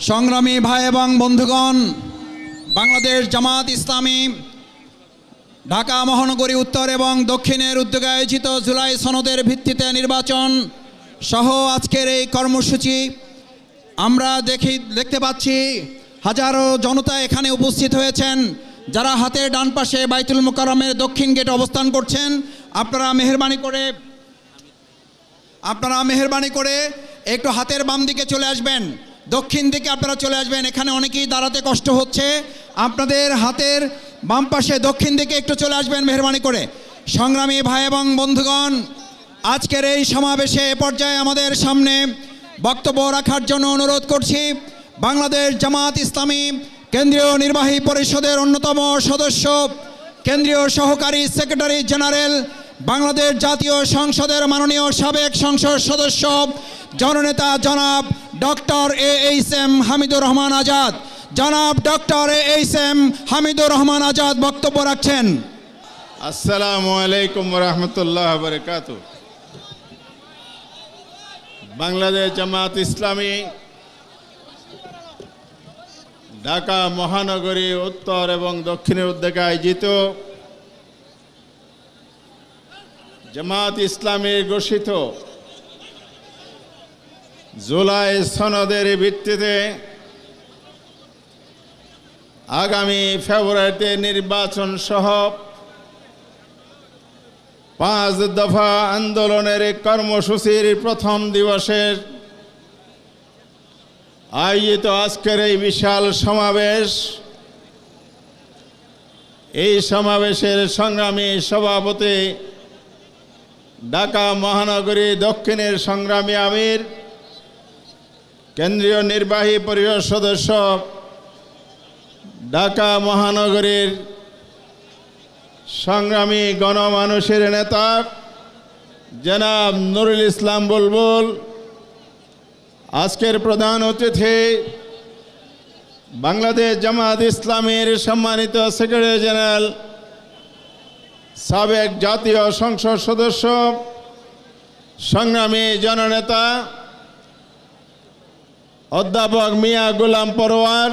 সংগ্রামী ভাই এবং বন্ধুগণ, বাংলাদেশ জামাত ইসলামী, ঢাকা মহানগরী উত্তর এবং দক্ষিণের উদ্যোগে আয়োজিত জুলাই সনদের ভিত্তিতে নির্বাচন সহ আজকের এই কর্মসূচি। আমরা দেখি, দেখতে পাচ্ছি, হাজারো জনতা এখানে উপস্থিত হয়েছেন, যারা হাতের ডান পাশে বাইতুল মোকারমের দক্ষিণ গেটে অবস্থান করছেন। আপনারা মেহরবানি করে, আপনারা মেহরবানি করে একটু হাতের বাম দিকে চলে আসবেন। দক্ষিণ দিকে আপনারা চলে আসবেন। এখানে অনেকেই দাঁড়াতে কষ্ট হচ্ছে। আপনাদের হাতের বাম পাশে দক্ষিণ দিকে একটু চলে আসবেন মেহরবানি করে। সংগ্রামী ভাই এবং বন্ধুগণ, আজকের এই সমাবেশে এ পর্যায়ে আমাদের সামনে বক্তব্য রাখার জন্য অনুরোধ করছি, বাংলাদেশ জামাত ইসলামী কেন্দ্রীয় নির্বাহী পরিষদের অন্যতম সদস্য, কেন্দ্রীয় সহকারী সেক্রেটারি জেনারেল, বাংলাদেশ জাতীয় সংসদের মাননীয় সাবেক সংসদ সদস্য, জননেতা জনাব doctor A H M Hamidur Rahman Azad. জনাব doctor A H M Hamidur Rahman Azad বক্তব্য রাখছেন। আসসালামু আলাইকুম রহমতুল্লাহ বরকাত বাংলাদেশ জামাত ইসলামী ঢাকা মহানগরী উত্তর এবং দক্ষিণের উদ্যোগে আয়োজিত জামাত ইসলামী ঘোষিত জুলাই সনদের ভিত্তিতে আগামী ফেব্রুয়ারিতে নির্বাচন সহ পাঁচ দফা আন্দোলনের কর্মসূচির প্রথম দিবসের আয়োজিত আজকের এই বিশাল সমাবেশ, এই সমাবেশের সংগ্রামী সভাপতি ঢাকা মহানগরী দক্ষিণের সংগ্রামী আমির কেন্দ্রীয় নির্বাহী পরিষদ সদস্য ঢাকা মহানগরীর সংগ্রামী গণমানুষের নেতা জনাব নুরুল ইসলাম বুলবুল, আজকের প্রধান অতিথি বাংলাদেশ জামাত ইসলামের সম্মানিত সেক্রেটারি জেনারেল, সাবেক জাতীয় সংসদ সদস্য, সংগ্রামী জননেতা অধ্যাপক মিয়া গোলাম পরোয়ার,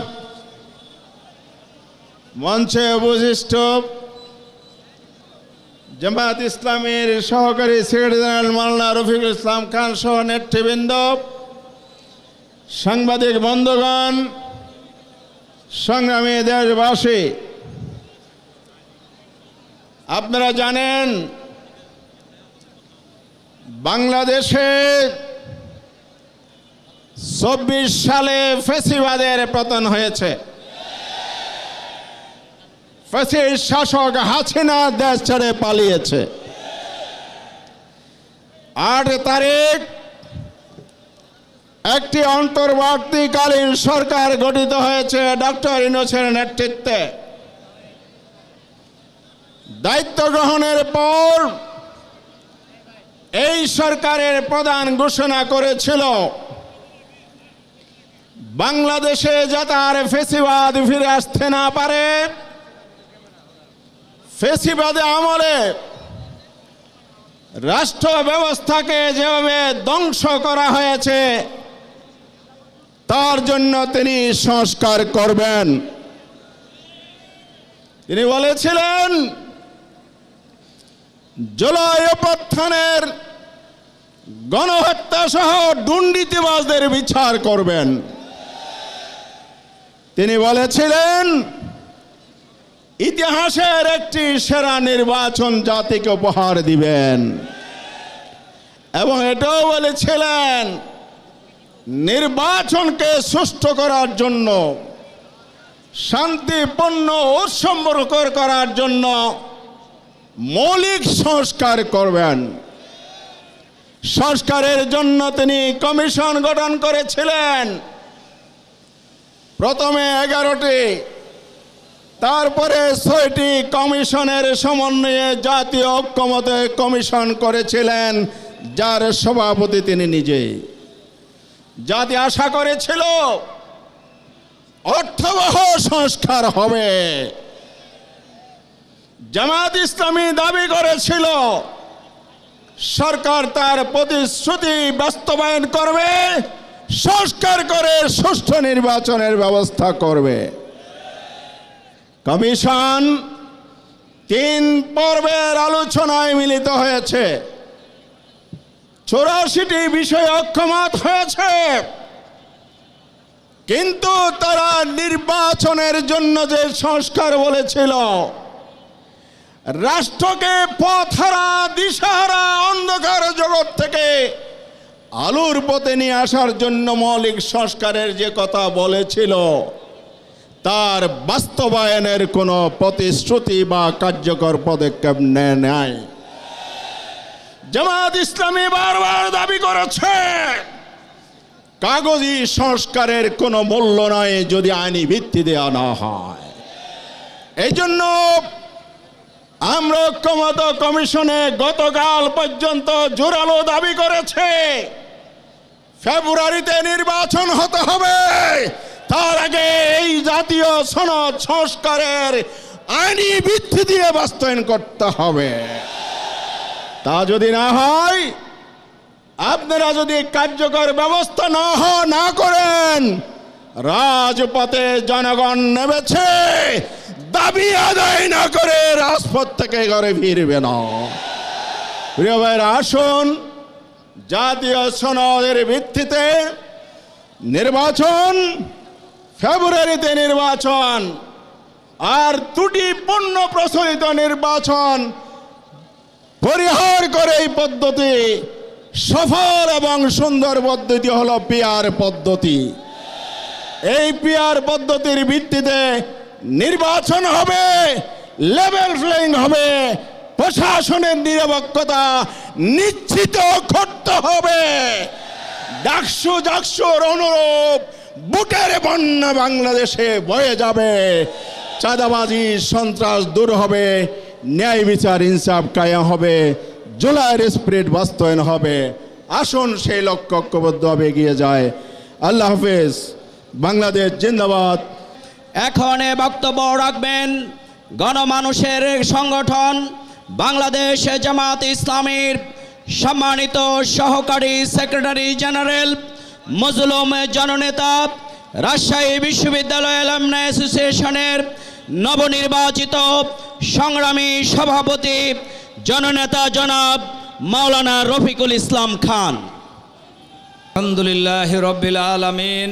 মঞ্চে অবশিষ্ট জামাত ইসলামের সহকারী সেক্রেটারি জেনারেল মাওলানা রফিকুল ইসলাম খান সহ নেতৃবৃন্দ, সাংবাদিক বন্ধুগণ, সংগ্রামী দেশবাসী, আপনারা জানেন বাংলাদেশে চব্বিশ সালে ফেসিবাদের পতন হয়েছে। ফেসির শাসক হাসিনা দেশ ছেড়ে পালিয়েছে। আট তারিখ একটি অন্তর্বর্তীকালীন সরকার গঠিত হয়েছে ডক্টর ইনোসের নেতৃত্বে। দায়িত্ব গ্রহণের পর এই সরকারের প্রধান ঘোষণা করেছিল বাংলাদেশে যাতে আর ফেসিবাদ ফিরে আসতে না পারে, ফেসিবাদে আমলে রাষ্ট্র ব্যবস্থাকে যেভাবে ধ্বংস করা হয়েছে, তার জন্য তিনি সংস্কার করবেন। তিনি বলেছিলেন, জুলাই অভ্যুত্থানের গণহত্যা সহ দুর্নীতিবাজদের বিচার করবেন। তিনি বলেছিলেন, ইতিহাসের একটি সেরা নির্বাচন জাতিকে উপহার দিবেন। এবং এটাও বলেছিলেন, নির্বাচনকে সুষ্ঠু করার জন্য, শান্তিপূর্ণ উৎসম্পর্কর করার জন্য মৌলিক সংস্কার করবেন। সংস্কারের জন্য তিনি কমিশন গঠন করেছিলেন। প্রথমে এগারোটি, তারপরে ছয়টি কমিশনের সমন্বয়ে জাতীয় ঐক্যমতে কমিশন করেছিলেন, যার সভাপতি তিনি নিজেই জাতি আশা করেছিল, অর্থবহ সংস্কার হবে। জামাত ইসলামী দাবি করেছিল, সরকার তার প্রতিশ্রুতি বাস্তবায়ন করবে সংস্কার করে সুষ্ঠু নির্বাচনের ব্যবস্থা করবে। কমিশন তিন পর্বের আলোচনায় মিলিত হয়েছে। চৌরাশিটি বিষয় অক্ষমত হয়েছে। কিন্তু তারা নির্বাচনের জন্য যে সংস্কার বলেছিল, রাষ্ট্রকে পথহারা, দিশাহারা, অন্ধকার জগৎ থেকে আলোর পথে নিয়ে আসার জন্য মৌলিক সংস্কারের যে কথা বলেছিল, তার বাস্তবায়নের কোনো প্রতিশ্রুতি বা কার্যকর পদক্ষেপ নেয় নাই। জামাত ইসলামী বারবার দাবি করেছে, কাগজি সংস্কারের কোনো মূল্য নয় যদি আইনি ভিত্তি দেওয়া না হয়। এই জন্য আমরা ঐক্যমত কমিশনে গতকাল পর্যন্ত জোরালো দাবি করেছে। ফেব্রুয়ারিতে নির্বাচন হতে হবে। তার আগে এই জাতীয় সনদ সংস্কারের আইনি ভিত্তি দিয়ে বাস্তবায়ন করতে হবে। তা যদি না হয়, আপনারা যদি কার্যকর ব্যবস্থা না না করেন, রাজপথে জনগণ নেমেছে, দাবি আদায় না করে রাজপথ থেকে ঘরে ফিরবে না। প্রিয় ভাইরা আসুন জাতীয় সনদের ভিত্তিতে নির্বাচন, ফেব্রুয়ারিতে নির্বাচন আর ত্রুটিপূর্ণ প্রচলিত নির্বাচন পরিহার করে এই পদ্ধতি সফল এবং সুন্দর পদ্ধতি হল পিয়ার পদ্ধতি। এই পিয়ার পদ্ধতির ভিত্তিতে নির্বাচন হবে লেভেল প্লেইং হবে প্রশাসনের নিরপেক্ষতা নিশ্চিত করতে হবে। ডাকসু ডাকসুর অনুরূপ বুকের বন্যা বাংলাদেশে বয়ে যাবে। চাঁদাবাজি, সন্ত্রাস দূর হবে। ন্যায় বিচার, ইনসাফ কায়া হবে। জুলাইয়ের স্প্রিট বাস্তবায়ন হবে। আসুন সেই লক্ষ্য ঐক্যবদ্ধভাবে এগিয়ে যায়। আল্লাহ হাফেজ। বাংলাদেশ জিন্দাবাদ। এখন বক্তব্য রাখবেন গণমানুষের সংগঠন বাংলাদেশ জামাত ইসলামীর সম্মানিত সহকারী সেক্রেটারি জেনারেল, মজলুম জননেতা, রাজশাহী বিশ্ববিদ্যালয় অ্যালামনা অ্যাসোসিয়েশনের নবনির্বাচিত সংগ্রামী সভাপতি জননেতা জনাব মাওলানা রফিকুল ইসলাম খান। আলহামদুলিল্লাহ রবিল আলমিন।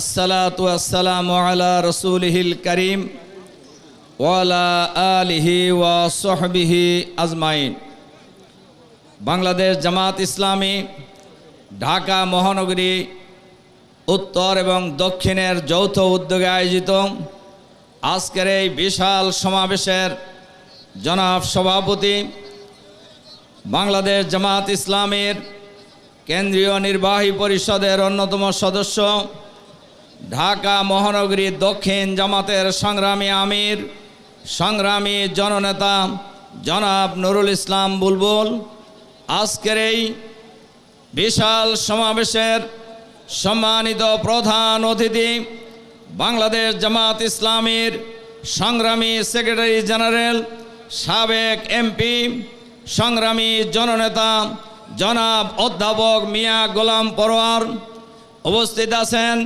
আসসালাতু আসসালাম আলা রসুলহিল করিম। ওয়ালা ওয়া সহবিহি আজমাইন। বাংলাদেশ জামাত ইসলামী, ঢাকা মহানগরী, উত্তর এবং দক্ষিণের যৌথ উদ্যোগে আয়োজিত আজকের এই বিশাল সমাবেশের জনাব সভাপতি বাংলাদেশ জামাত ইসলামের কেন্দ্রীয় নির্বাহী পরিষদের অন্যতম সদস্য, ঢাকা মহানগরী দক্ষিণ জামাতের সংগ্রামী আমির সংগ্রামী জননেতা জনাব নুরুল ইসলাম বুলবুল, আজকের এই বিশাল সমাবেশের সম্মানিত প্রধান অতিথি বাংলাদেশ জামাত ইসলামীর সংগ্রামী সেক্রেটারি জেনারেল, সাবেক এমপি, সংগ্রামী জননেতা জনাব অধ্যাপক মিয়া গোলাম পরোয়ার উপস্থিত আছেন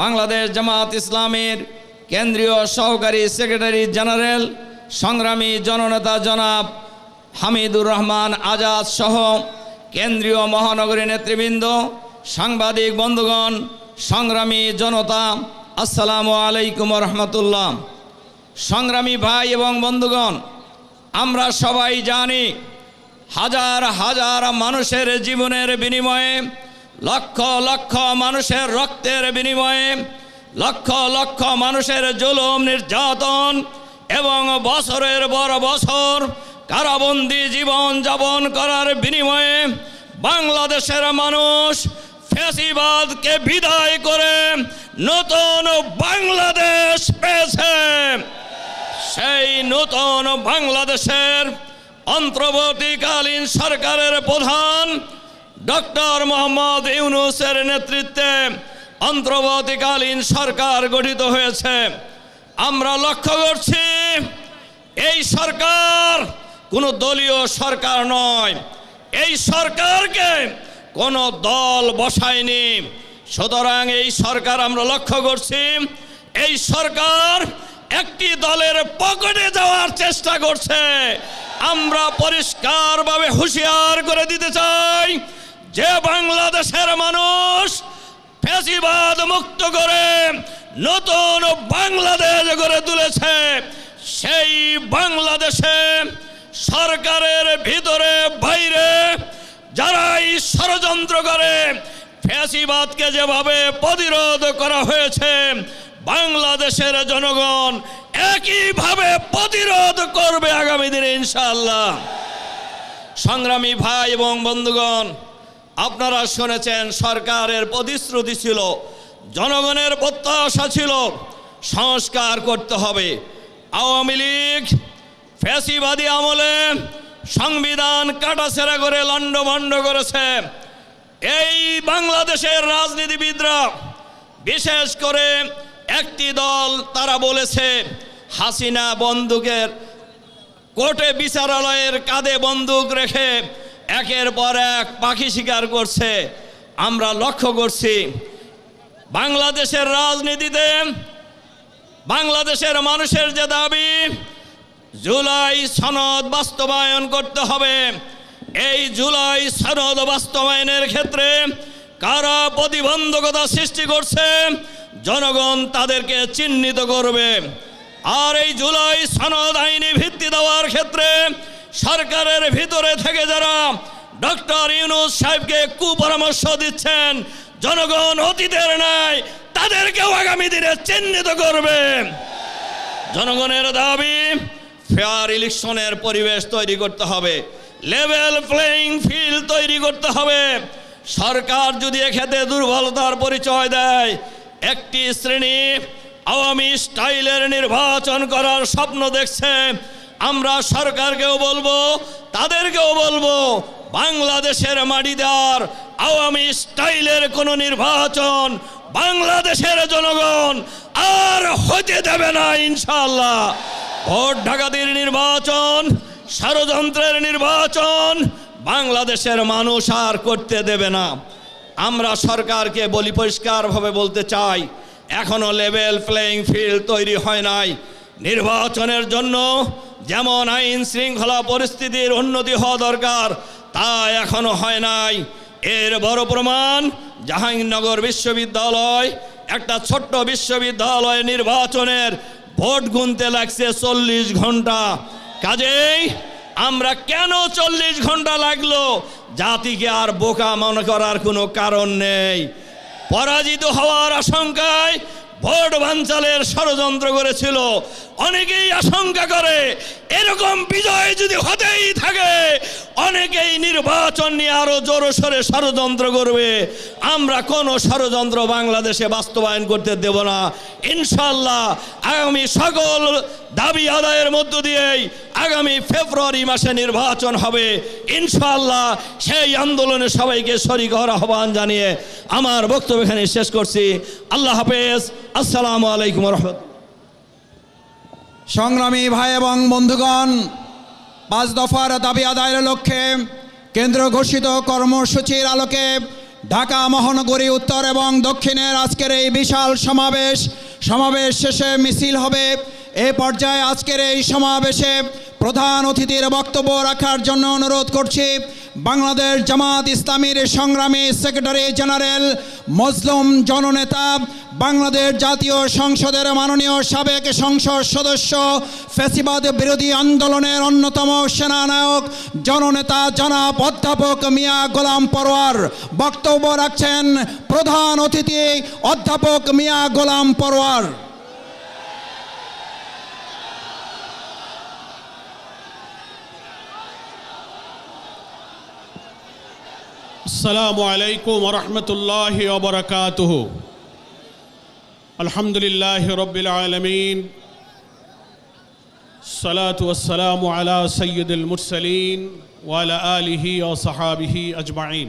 বাংলাদেশ জামাত ইসলামের কেন্দ্রীয় সহকারী সেক্রেটারি জেনারেল, সংগ্রামী জননেতা জনাব হামিদুর রহমান আজাদ সহ কেন্দ্রীয় মহানগরী নেতৃবৃন্দ, সাংবাদিক বন্ধুগণ, সংগ্রামী জনতা, আসসালামু আলাইকুম রহমতুল্লাহ। সংগ্রামী ভাই এবং বন্ধুগণ, আমরা সবাই জানি হাজার হাজার মানুষের জীবনের বিনিময়ে, লক্ষ লক্ষ মানুষের রক্তের বিনিময়ে লক্ষ লক্ষ মানুষের জুলুম, নির্যাতন এবং বছরের পর বছর কারাবন্দি জীবন যাপন করার বিনিময়ে বাংলাদেশের মানুষ ফ্যাসিবাদকে বিদায় করে নতুন বাংলাদেশ পেয়েছে। সেই নতুন বাংলাদেশের অন্তর্বর্তীকালীন সরকারের প্রধান ডক্টর মোহাম্মদ ইউনুসের নেতৃত্বে অন্তর্বর্তীকালীন সরকার গঠিত হয়েছে। আমরা লক্ষ্য করছি, এই সরকার কোনো দলীয় সরকার নয়। এই সরকারকে কোনো দল বসায়নি। সুতরাং এই সরকার আমরা লক্ষ্য করছি, এই সরকার একটি দলের পকেটে যাওয়ার চেষ্টা করছে। আমরা পরিষ্কারভাবে হুঁশিয়ার করে দিতে চাই, যে বাংলাদেশের মানুষ ফ্যাসিবাদ মুক্ত করে নতুন বাংলাদেশ গড়ে তুলেছে। সেই বাংলাদেশে সরকারের ভিতরে, বাইরে যারাই ষড়যন্ত্র করে, ফ্যাসিবাদকে যেভাবে প্রতিরোধ করা হয়েছে, বাংলাদেশের জনগণ একইভাবে প্রতিরোধ করবে আগামী দিনে ইনশাআল্লাহ। সংগ্রামী ভাই এবং বন্ধুগণ আপনারা শুনেছেন সরকারের প্রতিশ্রুতি ছিল, জনগণের প্রত্যাশা ছিল সংস্কার করতে হবে। আওয়ামী লীগ ফ্যাসিবাদী আমলে সংবিধান কাটাছেড়া করে লণ্ডভণ্ড করেছে। এই বাংলাদেশের রাজনীতিবিদরা, বিশেষ করে একটি দল তারা বলেছে, হাসিনা বন্দুকের কোর্টে বিচারালয়ের কাঁধে বন্দুক রেখে একের পর এক পাখি শিকার করছে। আমরা লক্ষ্য করছি, বাংলাদেশের রাজনীতিতে বাংলাদেশের মানুষের যে দাবি, জুলাই সনদ বাস্তবায়ন করতে হবে। এই জুলাই সনদ বাস্তবায়নের ক্ষেত্রে কারা প্রতিবন্ধকতা সৃষ্টি করছে, জনগণ তাদেরকে চিহ্নিত করবে। আর এই জুলাই সনদ আইনি ভিত্তি দেওয়ার ক্ষেত্রে সরকারের ভিতরে থেকে যারা ডক্টর ইউনুস সাহেবকে কুপরামর্শ দিচ্ছেন, জনগণ অতীতের নাই তাদেরকেও আগামী দিনে চিহ্নিত করবে। জনগণের দাবি ফেয়ার ইলেকশনের পরিবেশ তৈরি করতে হবে লেভেল প্লেইং ফিল্ড তৈরি করতে হবে। সরকার যদি এক্ষেত্রে দুর্বলতার পরিচয় দেয়, একটি শ্রেণি আওয়ামী স্টাইলের নির্বাচন করার স্বপ্ন দেখছে আমরা সরকারকেও বলব, তাদেরকেও বলব, বাংলাদেশের মাটিদার আওয়ামী স্টাইলের কোনো নির্বাচন বাংলাদেশের জনগণ আর হতে দেবে না ইনশাল্লাহ ভোট ডাকাতির নির্বাচন, ষড়যন্ত্রের নির্বাচন বাংলাদেশের মানুষ আর করতে দেবে না। আমরা সরকারকে বলি পরিষ্কারভাবে বলতে চাই, এখনও লেভেল প্লেইং ফিল্ড তৈরি হয় নাই। নির্বাচনের জন্য যেমন আইন শৃঙ্খলা পরিস্থিতির উন্নতি হওয়া দরকার, তা এখনও হয় নাই। এর বড় প্রমাণ, জাহাঙ্গীরনগর বিশ্ববিদ্যালয়, একটা ছোট্ট বিশ্ববিদ্যালয় নির্বাচনের ভোট গুনতে লাগছে চল্লিশ ঘণ্টা। কাজেই আমরা কেন চল্লিশ ঘণ্টা লাগল? জাতিকে আর বোকা মনে করার কোনো কারণ নেই। পরাজিত হওয়ার আশঙ্কায় ভোট বাঞ্চালের ষড়যন্ত্র করেছিল। অনেকেই আশঙ্কা করে এরকম বিজয় যদি হতেই থাকে, অনেকেই নির্বাচন নিয়ে আরও জোরে সরে ষড়যন্ত্র করবে। আমরা কোনো ষড়যন্ত্র বাংলাদেশে বাস্তবায়ন করতে দেব না। ইনশাল্লাহ আগামী সকল দাবি আদায়ের মধ্য দিয়েই আগামী ফেব্রুয়ারি মাসে নির্বাচন হবে। ইনশাল্লাহ সেই আন্দোলনে সবাইকে শরিক হওয়ার আহ্বান জানিয়ে আমার বক্তব্য এখানে শেষ করছি। আল্লাহ হাফেজ। আসসালামু আলাইকুম রহমত সংগ্রামী ভাই এবং বন্ধুগণ, পাঁচ দফার দাবি আদায়ের লক্ষ্যে কেন্দ্র ঘোষিত কর্মসূচির আলোকে ঢাকা মহানগরী উত্তর এবং দক্ষিণের আজকের এই বিশাল সমাবেশ সমাবেশ শেষে মিছিল হবে। এ পর্যায়ে আজকের এই সমাবেশে প্রধান অতিথির বক্তব্য রাখার জন্য অনুরোধ করছি। বাংলাদেশ জামাত ইসলামীর সংগ্রামী সেক্রেটারি জেনারেল মজলুম জননেতা, বাংলাদেশ জাতীয় সংসদের মাননীয় সাবেক সংসদ সদস্য, ফ্যাসিবাদ বিরোধী আন্দোলনের অন্যতম সেনানায়ক জননেতা জনাব অধ্যাপক মিয়া গোলাম পরোয়ার। বক্তব্য রাখছেন প্রধান অতিথি অধ্যাপক মিয়া গোলাম পরোয়ার। আসসালামু আলাইকুম রহমতুল্লাহ ওবরাকাত আলহামদুলিল্লাহ রবিল আলমিন। সালাত ওসালাম আলা সৈয়দুল মুরসলিন ওয়ালা আলিহি ও সাহাবিহি আজমাইন।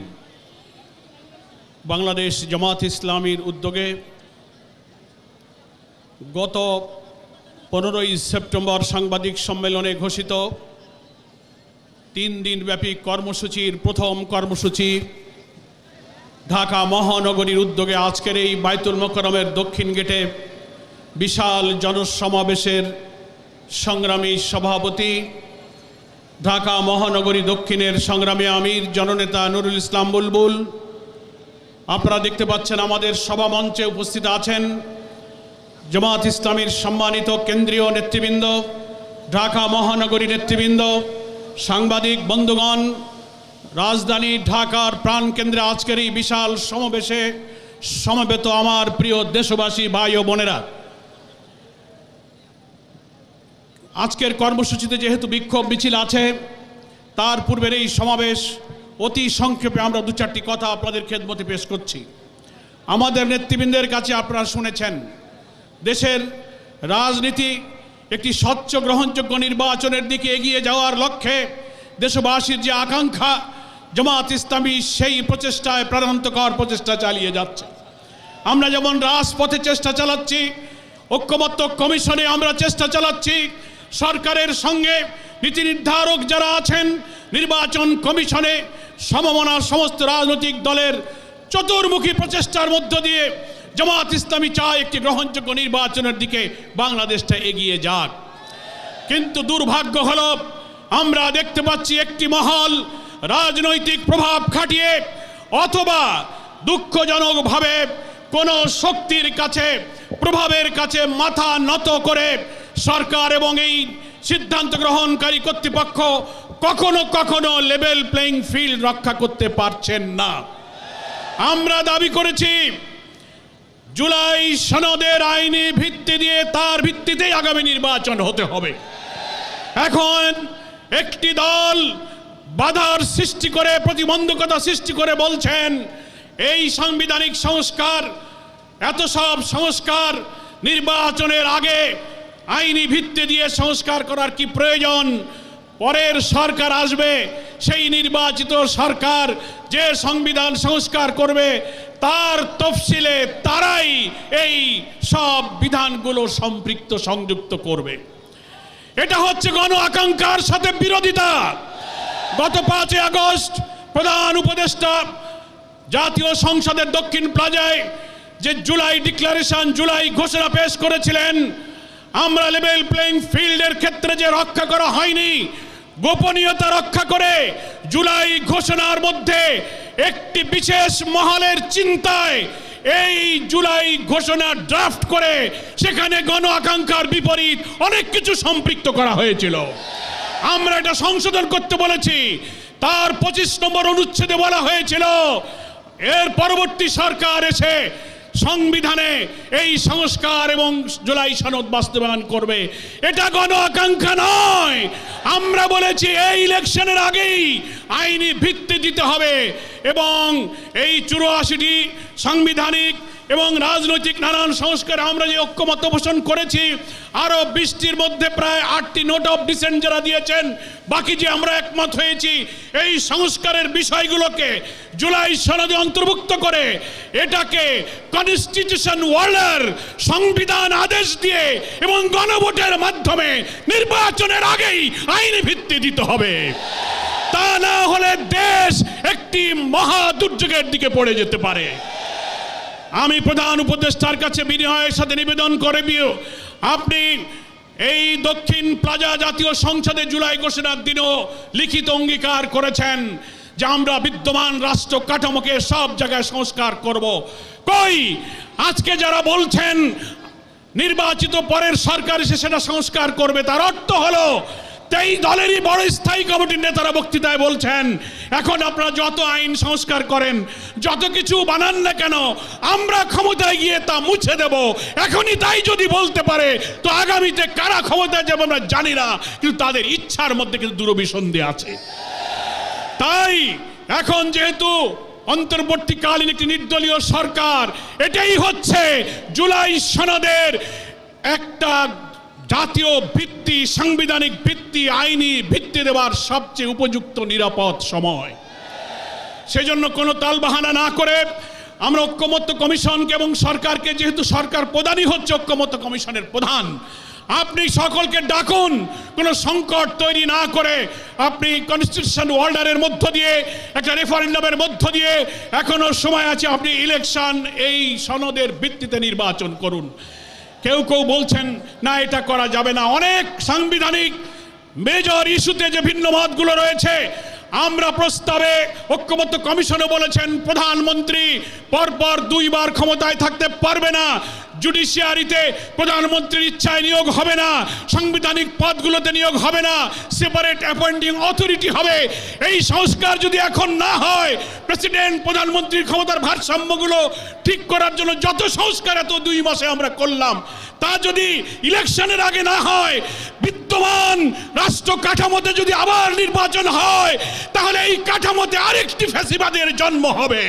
বাংলাদেশ জামাত ইসলামীর উদ্যোগে গত পনেরোই সেপ্টেম্বর সাংবাদিক সম্মেলনে ঘোষিত তিন দিনব্যাপী কর্মসূচির প্রথম কর্মসূচি। ঢাকা মহানগরীর উদ্যোগে আজকের এই বাইতুল মোকরমের দক্ষিণ গেটে বিশাল জনসমাবেশের সংগ্রামী সভাপতি, ঢাকা মহানগরী দক্ষিণের সংগ্রামী আমির, জননেতা নুরুল ইসলাম বুলবুল। আপনারা দেখতে পাচ্ছেন আমাদের সভা মঞ্চে উপস্থিত আছেন জামাত ইসলামীর সম্মানিত কেন্দ্রীয় নেতৃবৃন্দ, ঢাকা মহানগরী নেতৃবৃন্দ সাংবাদিক বন্ধুগণ, রাজধানী ঢাকার প্রাণকেন্দ্রে আজকের এই বিশাল সমাবেশে সমবেত আমার প্রিয় দেশবাসী, ভাই ও বোনেরা। আজকের কর্মসূচিতে যেহেতু বিক্ষোভ মিছিল আছে, তার পূর্বের এই সমাবেশ অতি সংক্ষেপে আমরা দু চারটি কথা আপনাদের খেদমতে পেশ করছি। আমাদের নেতৃবৃন্দের কাছে আপনারা শুনেছেন, দেশের রাজনীতি একটি স্বচ্ছ গ্রহণযোগ্য নির্বাচনের দিকে এগিয়ে যাওয়ার লক্ষ্যে দেশবাসীর যে আকাঙ্ক্ষা জামাত ইসলামী সেই প্রচেষ্টায় প্রাণান্তকর প্রচেষ্টা চালিয়ে যাচ্ছে। আমরা যেমন রাজপথে চেষ্টা চালাচ্ছি ঐক্যমত্য কমিশনে আমরা চেষ্টা চালাচ্ছি, সরকারের সঙ্গে নীতি নির্ধারক যারা আছেন, নির্বাচন কমিশনে সমমনার সমস্ত রাজনৈতিক দলের চতুর্মুখী প্রচেষ্টার মধ্য দিয়ে জামাত ইসলামী চায় একটি গ্রহণযোগ্য নির্বাচনের দিকে বাংলাদেশটা এগিয়ে যাক। কিন্তু দুর্ভাগ্য হল, আমরা দেখতে পাচ্ছি একটি মহল রাজনৈতিক প্রভাব খাটিয়ে অথবা দুঃখজনকভাবে কোনো শক্তির কাছে, প্রভাবের কাছে মাথা নত করে সরকার এবং এই সিদ্ধান্ত গ্রহণকারী কর্তৃপক্ষ কখনো কখনো লেভেল প্লেইং ফিল্ড রক্ষা করতে পারছেন না। আমরা দাবি করেছি জুলাই সনদের আইনি ভিত্তি দিয়ে তার ভিত্তিতেই আগামী নির্বাচন হতে হবে। এখন একটি দল বাধার সৃষ্টি করে, প্রতিবন্ধকতা সৃষ্টি করে বলছেন, এই সাংবিধানিক সংস্কার, এত সব সংস্কার নির্বাচনের আগে আইনি ভিত্তি দিয়ে সংস্কার করার কি প্রয়োজন? পরের সরকার আসবে, সেই নির্বাচিত সরকার যে সংবিধান সংস্কার করবে, তার তফসিলে তারাই এই সব বিধানগুলো সম্পৃক্ত সংযুক্ত করবে। এটা হচ্ছে গণ আকাঙ্ক্ষার সাথে বিরোধিতা। গত পাঁচই আগস্ট প্রধান উপদেষ্টা জাতীয় সংসদের দক্ষিণ প্লাজায় যে জুলাই ডিক্লারেশন, জুলাই ঘোষণা পেশ করেছিলেন, আমরা লেভেল প্লেইং ফিল্ডের ক্ষেত্রে যে রক্ষা করা হয়নি গোপনীয়তা রক্ষা করে জুলাই ঘোষণার মধ্যে একটি বিশেষ মহলের চিন্তায় এই জুলাই ঘোষণা ড্রাফট করে সেখানে গণ আকাঙ্ক্ষার বিপরীত অনেক কিছু সম্পৃক্ত করা হয়েছিল। আমরা এটা সংশোধন করতে বলেছি। তার পঁচিশ নম্বর অনুচ্ছেদে বলা হয়েছিল, এর পরবর্তী সরকার এসে সংবিধানে এই সংস্কার এবং জুলাই সনদ বাস্তবায়ন করবে। এটা গণ আকাঙ্ক্ষা নয়। আমরা বলেছি এই ইলেকশনের আগেই আইনি ভিত্তি দিতে হবে এবং এই চুরাশিটি সাংবিধানিক এবং রাজনৈতিক নানান সংস্কার আমরা যে ঐক্যমত পোষণ করেছি আরও বৃষ্টির মধ্যে প্রায় আটটি নোট অফ ডিসেন্ট যারা দিয়েছেন, বাকি যে আমরা একমত হয়েছি, এই সংস্কারের বিষয়গুলোকে জুলাই সনদে অন্তর্ভুক্ত করে এটাকে কনস্টিটিউশন ওয়ার্ল্ডের সংবিধান আদেশ দিয়ে এবং গণভোটের মাধ্যমে নির্বাচনের আগেই আইনি ভিত্তি দিতে হবে। তা না হলে দেশ একটি মহা দুর্যোগের দিকে পড়ে যেতে পারে। আমি প্রধান উপদেষ্টার কাছে বিনয়ের সাথে নিবেদন করে দিও আপনি এই দক্ষিণ প্লাজা জাতীয় সংসদে জুলাই ঘোষণার দিনও লিখিত অঙ্গীকার করেছেন যে আমরা বিদ্যমান রাষ্ট্র কাঠামোকে সব জায়গায় সংস্কার করব। কই? আজকে যারা বলছেন, নির্বাচিত পরের সরকার এসে সেটা সংস্কার করবে, তার অর্থ হলো এই দলেরই বড় স্থায়ী কমিটির নেতারা বক্তৃতায় বলছেন, এখন আপনারা যত আইন সংস্কার করেন, যত কিছু বানান না কেন, আমরা ক্ষমতায় গিয়ে তা মুছে দেব। এখনই তাই যদি বলতে পারে, তো আগামীতে কারা ক্ষমতায় যাবে আমরা জানি না, কিন্তু তাদের ইচ্ছার মধ্যে কিন্তু দুরভিসন্ধি আছে। তাই এখন যেহেতু অন্তর্বর্তীকালীন একটি নির্দলীয় সরকার, এটাই হচ্ছে জুলাই সনদের একটা জাতীয় ভিত্তি, সাংবিধানিক ভিত্তি, আইনি ভিত্তি দেওয়ার সবচেয়ে উপযুক্ত নিরাপদ সময়। সেজন্য কোনো তালবাহানা না করে আমরা ঐক্যমত্য কমিশনকে এবং সরকারকে, যেহেতু সরকার প্রধানই হচ্ছে ঐক্যমত্য কমিশনের প্রধান, আপনি সকলকে ডাকুন, কোনো সংকট তৈরি না করে আপনি কনস্টিটিউশন অর্ডারের মধ্য দিয়ে, একটা রেফারেন্ডামের মধ্য দিয়ে, এখনও সময় আছে আপনি ইলেকশন এই সনদের ভিত্তিতে নির্বাচন করুন। কেউ কেউ বলছেন, না, এটা করা যাবে না। অনেক সাংবিধানিক মেজর ইস্যুতে যে ভিন্ন মতগুলো রয়েছে, আমরা প্রস্তাবে ঐক্যবদ্ধ কমিশনে বলেছেন, প্রধানমন্ত্রী পরপর দুইবার ক্ষমতায় থাকতে পারবে না। জুডিশিয়ারিতে প্রধানমন্ত্রীর ইচ্ছায় নিয়োগ হবে না, সাংবিধানিক পদগুলোতে নিয়োগ হবে না সেপারেট অ্যাপয়েন্টিং অথরিটি হবে। এই সংস্কার যদি এখন না হয় প্রেসিডেন্ট প্রধানমন্ত্রীর ক্ষমতার ভারসাম্যগুলো ঠিক করার জন্য যত সংস্কার এত দুই মাসে আমরা করলাম, তা যদি ইলেকশনের আগে না হয়, বিদ্যমান রাষ্ট্র কাঠামোতে যদি আবার নির্বাচন হয়, তাহলে এই কাঠামোতে আরেকটি ফ্যাসিবাদের জন্ম হবে।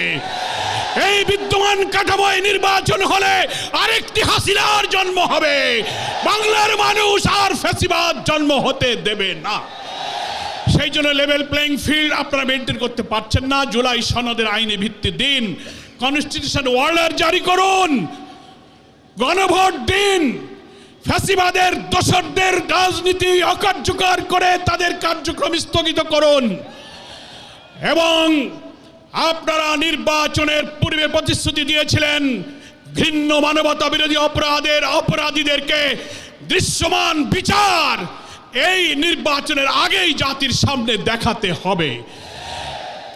এই বিদ্যমান কাঠামোয় নির্বাচন হলে আরেকটি হাসিনার জন্ম হবে। বাংলার মানুষ আর ফ্যাসিবাদ জন্ম হতে দেবে না। সেই জন্য লেভেল প্লেইং ফিল্ড আপনারা মেনটেন করতে পারছেন না। জুলাই সনদের আইনে ভিত্তি দিন। কনস্টিটিউশন অর্ডার জারি করুন। গণভোট দিন। ফ্যাসিবাদের দোসরদের রাজনীতি অকার্যকর করে তাদের কার্যক্রম স্থগিত করুন। এবং আপনারা নির্বাচনের পূর্বে প্রতিশ্রুতি দিয়েছিলেন ঘৃণ্য মানবতা বিরোধী অপরাধের অপরাধীদেরকে দৃশ্যমান বিচার এই নির্বাচনের আগেই জাতির সামনে দেখাতে হবে।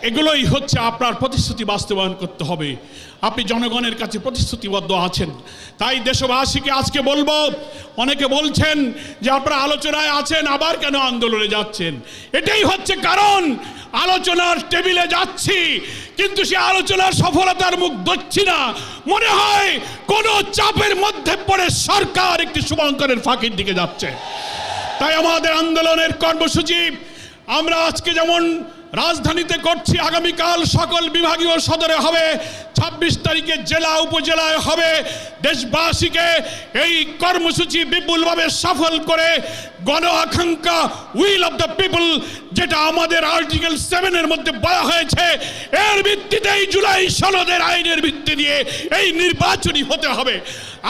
এগুলোই হচ্ছে আপনার প্রতিশ্রুতি বাস্তবায়ন করতে হবে। আপনি জনগণের কাছে প্রতিশ্রুতিবদ্ধ আছেন। তাই দেশবাসীকে আজকে বলব, অনেকে বলছেন যে আপনারা আলোচনায় আছেন, আবার কেন আন্দোলনে যাচ্ছেন? এটাই হচ্ছে কারণ, আলোচনার টেবিলে যাচ্ছি, কিন্তু সে আলোচনার সফলতার মুখ ধরছি না। মনে হয় কোনো চাপের মধ্যে পড়ে সরকার একটি শুভঙ্করের ফাঁকির দিকে যাচ্ছে। তাই আমাদের আন্দোলনের কর্মসূচি, আমরা আজকে যেমন রাজধানীতে করছি আগামীকাল সকল বিভাগীয় সদরে হবে। ছাব্বিশ তারিখে জেলা উপজেলায় হবে। দেশবাসীকে এই কর্মসূচি বিপুলভাবে সফল করে গণ আকাঙ্ক্ষা, উইল অফ দ্য পিপল, যেটা আমাদের আর্টিকেল সেভেনের মধ্যে বলা হয়েছে, এর ভিত্তিতেই জুলাই সনদের আইনের ভিত্তি দিয়ে এই নির্বাচনী হতে হবে।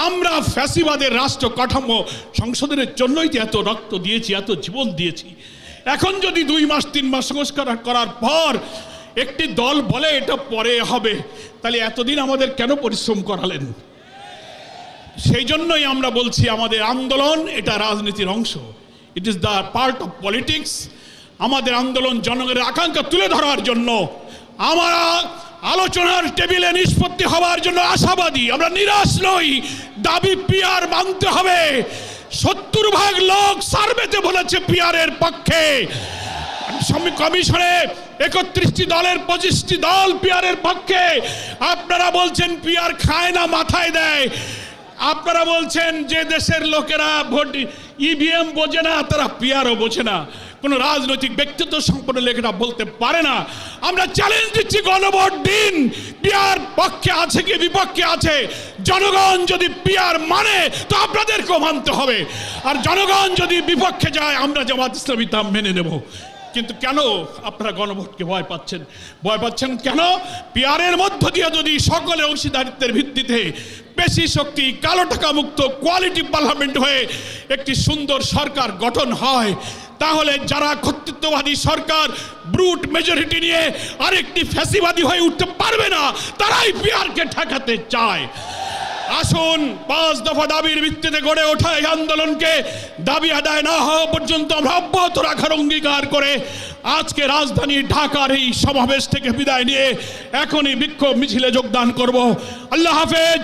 আমরা ফ্যাসিবাদের রাষ্ট্র কাঠামো সংশোধনের জন্যই তো এত রক্ত দিয়েছি, এত জীবন দিয়েছি এখন যদি দুই মাস, তিন মাস সংস্কার করার পর একটি দল বলে এটা পরে হবে, তাহলে এতদিন আমাদের কেন পরিশ্রম করালেন? সেই জন্যই আমরা বলছি আমাদের আন্দোলন এটা রাজনীতির অংশ। It is the part of politics আমাদের আন্দোলন জনগণের আকাঙ্ক্ষা তুলে ধরার জন্য, আমরা আলোচনার টেবিলে নিষ্পত্তি হওয়ার জন্য আশাবাদী, আমরা নিরাশ নই, দাবি পিয়ার মানতে হবে। সত্তর ভাগ লোক সার্ভেতে বলেছে পিয়ারের পক্ষে। কমিশনে একত্রিশটি দলের পঁচিশটি দল পিয়ারের পক্ষে। আপনারা বলছেন পিয়ার খায় না, মাথায় দেয়। আপনারা বলছেন যে দেশের লোকেরা ভোট, ইভিএম বোঝে না, তারা পিয়ারও বোঝে না। কোনো রাজনৈতিক ব্যক্তিত্ব সম্পন্ন লেখাটা বলতে পারে না। আমরা চ্যালেঞ্জ দিচ্ছি গণভোট দিন। পিয়ার পক্ষে আছে কি বিপক্ষে আছে? জনগণ যদি পিয়ার মানে তো আপনাদেরকেও মানতে হবে। আর জনগণ যদি বিপক্ষে যায়, আমরা জামাত ইসলামী তা মেনে নেব। কিন্তু কেন আপনারা গণভোটকে ভয় পাচ্ছেন? ভয় পাচ্ছেন কেন? পিয়ারের মধ্য দিয়ে যদি সকলে অংশীদারিত্বের ভিত্তিতে পেশি শক্তি, কালো টাকা মুক্ত কোয়ালিটি পার্লামেন্ট হয়ে একটি সুন্দর সরকার গঠন হয় তাহলে যারা কর্তৃত্ববাদী সরকার ব্রুট মেজরিটি নিয়ে আরেকটি ফ্যাসিবাদী হয়ে উঠতে পারবে না, তারাই পিয়ারকে ঠেকাতে চায়। আসুন, পাঁচ দফা দাবির ভিত্তিতে গড়ে ওঠা এই আন্দোলনকে দাবি আদায় না হওয়া পর্যন্ত আমরা অব্যাহত রাখার অঙ্গীকার করে আজকে রাজধানী ঢাকার এই সমাবেশ থেকে বিদায় নিয়ে এখনই বিক্ষোভ মিছিলে যোগদান করব। আল্লাহ হাফেজ,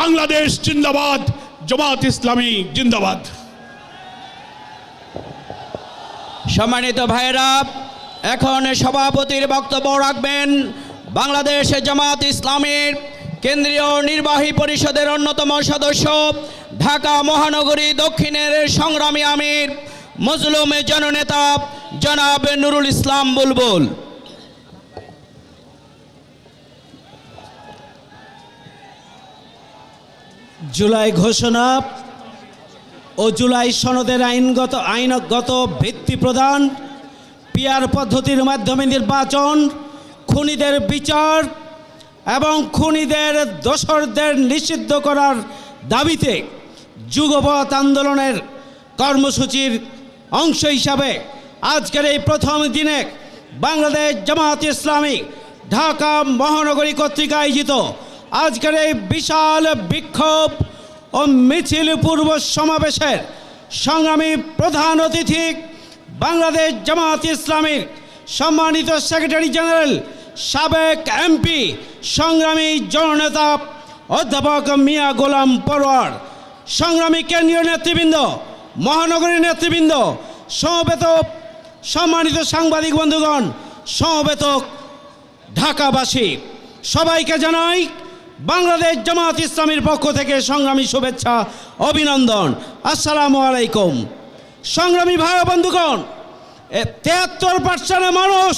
বাংলাদেশ জিন্দাবাদ, জমাত ইসলামী জিন্দাবাদ। সম্মানিত ভাইরা এখন সভাপতির বক্তব্য রাখবেন বাংলাদেশ জামাত ইসলামের কেন্দ্রীয় নির্বাহী পরিষদের অন্যতম সদস্য, ঢাকা মহানগরী দক্ষিণের সংগ্রামী আমির, মজলুম জননেতা জনাব নুরুল ইসলাম বুলবুল। জুলাই ঘোষণা ও জুলাই সনদের আইনগত আইনগত ভিত্তি প্রদান পিয়ার পদ্ধতির মাধ্যমে নির্বাচন, খুনিদের বিচার এবং খুনিদের দোসরদের নিষিদ্ধ করার দাবিতে যুগপথ আন্দোলনের কর্মসূচির অংশ হিসাবে আজকের এই প্রথম দিনে বাংলাদেশ জামাত ইসলামী ঢাকা মহানগরী কর্তৃক আয়োজিত আজকের এই বিশাল বিক্ষোভ ও মিছিল পূর্ব সমাবেশের সংগ্রামী প্রধান অতিথি বাংলাদেশ জামাত ইসলামীর সম্মানিত সেক্রেটারি জেনারেল, সাবেক এমপি, সংগ্রামী জননেতা অধ্যাপক মিয়া গোলাম পরোয়ার, সংগ্রামী কেন্দ্রীয় নেতৃবৃন্দ মহানগরী নেতৃবৃন্দ, সমবেত সম্মানিত সাংবাদিক বন্ধুগণ, সমবেত ঢাকাবাসী, সবাইকে জানাই বাংলাদেশ জামাত ইসলামীর পক্ষ থেকে সংগ্রামী শুভেচ্ছা, অভিনন্দন। আসসালামু আলাইকুম। সংগ্রামী ভাই বন্ধুগণ তেহাত্তর পার্সেন্ট মানুষ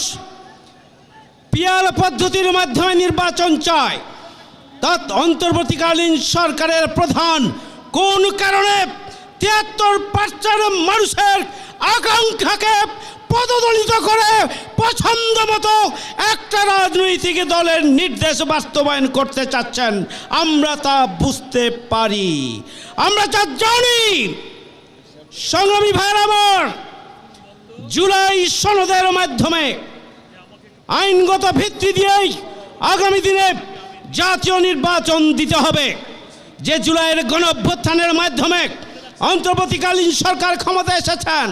পিয়াল পদ্ধতির মাধ্যমে নির্বাচন চায়। তৎ অন্তর্বর্তীকালীন সরকারের প্রধান কোন কারণে তিয়াত্তর পার্সেন্ট মানুষের আকাঙ্ক্ষাকে পদদলিত করে পছন্দ মতো একটা রাজনৈতিক দলের নির্দেশ বাস্তবায়ন করতে চাচ্ছেন। আমরা তা বুঝতে পারি। আমরা তা জানি সংগ্রামী ভাইয়ের জুলাই সনদের মাধ্যমে আইনগত ভিত্তি দিয়েই আগামী দিনে জাতীয় নির্বাচন দিতে হবে। যে জুলাইয়ের গণঅভ্যুত্থানের মাধ্যমে অন্তর্বর্তীকালীন সরকার ক্ষমতা এসেছেন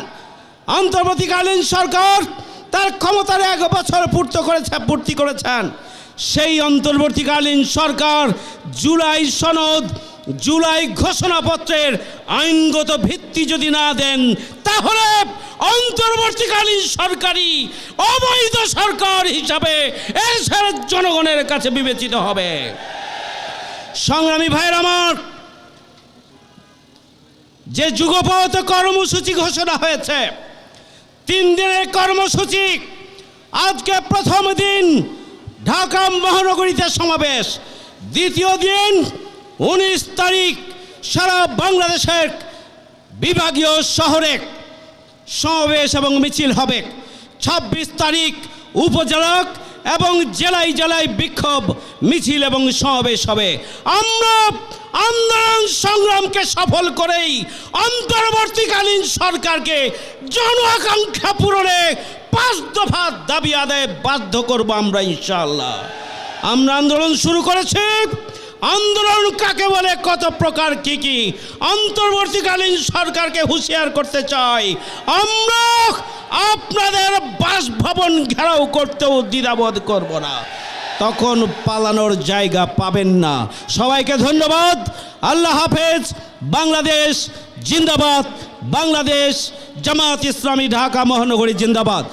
অন্তর্বর্তীকালীন সরকার তার ক্ষমতার এক বছর পূর্ত করেছে, পূর্তি করেছেন। সেই অন্তর্বর্তীকালীন সরকার জুলাই সনদ, জুলাই ঘোষণাপত্রের আইনগত ভিত্তি যদি না দেন, তাহলে অন্তর্বর্তীকালীন সরকারি অবৈধ সরকার হিসাবে এদেশের জনগণের কাছে বিবেচিত হবে। সংগ্রামী ভাইয়ের আমার, যে যুগপথ কর্মসূচি ঘোষণা হয়েছে তিন দিনের কর্মসূচি। আজকে প্রথম দিন ঢাকা মহানগরীতে সমাবেশ। দ্বিতীয় দিন উনিশ তারিখ সারা বাংলাদেশের বিভাগীয় শহরে সমাবেশ এবং মিছিল হবে। ছাব্বিশ তারিখ উপজেলা এবং জেলায় জেলায় বিক্ষোভ, মিছিল এবং সমাবেশ হবে। আমরা আন্দোলন সংগ্রামকে সফল করেই অন্তর্বর্তীকালীন সরকারকে জন আকাঙ্ক্ষা পূরণে পাঁচ দফা দাবি আদায় বাধ্য করব আমরা, ইনশাআল্লাহ। আমরা আন্দোলন শুরু করেছি। আন্দোলন কাকে বলে, কত প্রকার কি কি? অন্তর্বর্তীকালীন সরকারকে হুঁশিয়ার করতে চাই। আমরা আপনাদের বাসভবন ঘেরাও করতেও দ্বিধাবোধ করব না। তখন পালানোর জায়গা পাবেন না। সবাইকে ধন্যবাদ। আল্লাহ হাফেজ। বাংলাদেশ জিন্দাবাদ। বাংলাদেশ জামাত ইসলামী ঢাকা মহানগরী জিন্দাবাদ।